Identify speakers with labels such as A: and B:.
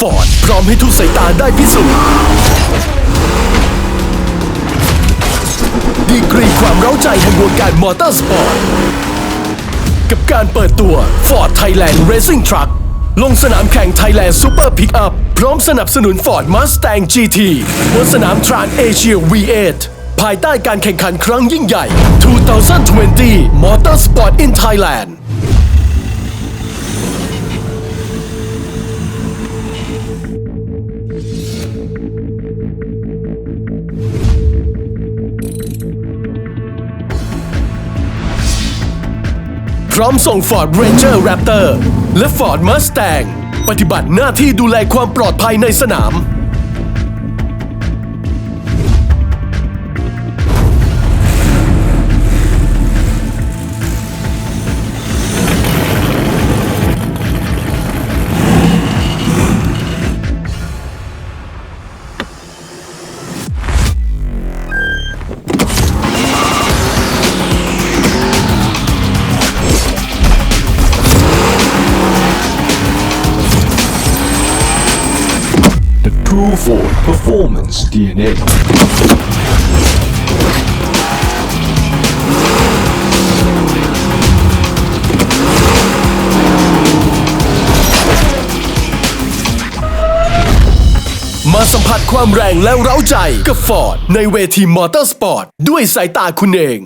A: Ford พร้อมให้ทุกสายตาได้พิสูจน์ดีกรีความเร้าใจแห่งวงการมอเตอร์สปอร์ต กับการเปิดตัว Ford Thailand Racing Truck ลงสนามแข่ง Thailand Super Pickup พร้อมสนับสนุน Ford Mustang GT บนสนาม Trans Asia V8 ภายใต้การแข่งขันครั้งยิ่งใหญ่ 2020 Motorsport in Thailand ร้อมส่ง Ford Ranger Raptor และ Ford Mustang ปฏิบัติหน้าที่ดูแลความปลอดภัยในสนาม
B: True Ford Performance DNA.
A: มาสัมผัสความแรงและเร้าใจกับ Ford ในเวทีมอเตอร์สปอร์ตด้วยสายตาคุณเอง